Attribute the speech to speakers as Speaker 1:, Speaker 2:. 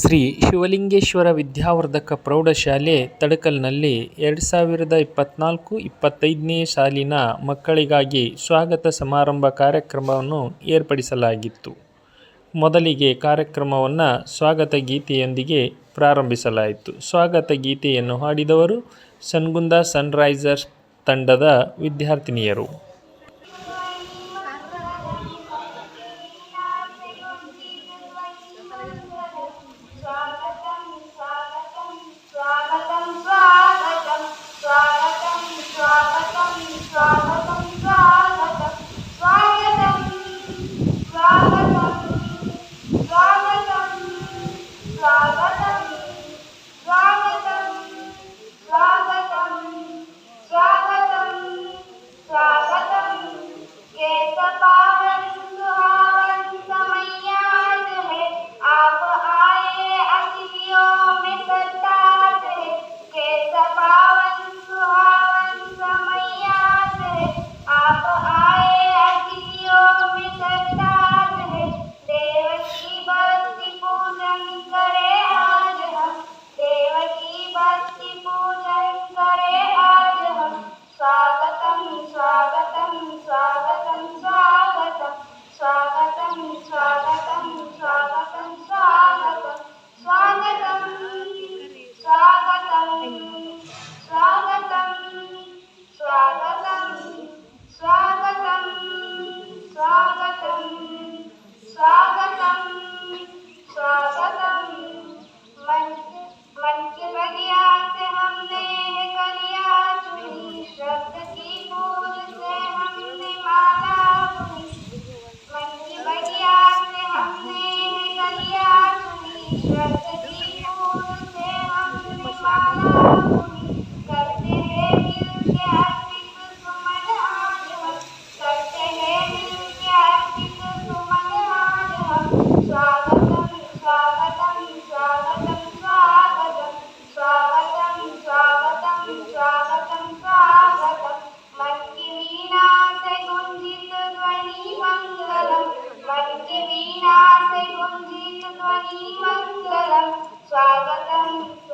Speaker 1: ಶ್ರೀ ಶಿವಲಿಂಗೇಶ್ವರ ವಿದ್ಯಾವರ್ಧಕ ಪ್ರೌಢಶಾಲೆ ತಡಕಲ್ನಲ್ಲಿ ಎರಡು ಸಾವಿರದ ಇಪ್ಪತ್ನಾಲ್ಕು ಇಪ್ಪತ್ತೈದನೇ ಸಾಲಿನ ಮಕ್ಕಳಿಗಾಗಿ ಸ್ವಾಗತ ಸಮಾರಂಭ ಕಾರ್ಯಕ್ರಮವನ್ನು ಏರ್ಪಡಿಸಲಾಗಿತ್ತು. ಮೊದಲಿಗೆ ಕಾರ್ಯಕ್ರಮವನ್ನು ಸ್ವಾಗತ ಗೀತೆಯೊಂದಿಗೆ ಪ್ರಾರಂಭಿಸಲಾಯಿತು. ಸ್ವಾಗತ ಗೀತೆಯನ್ನು ಹಾಡಿದವರು ಸನ್ಗುಂದ ಸನ್ರೈಸರ್ಸ್ ತಂಡದ ವಿದ್ಯಾರ್ಥಿನಿಯರು.
Speaker 2: Bye.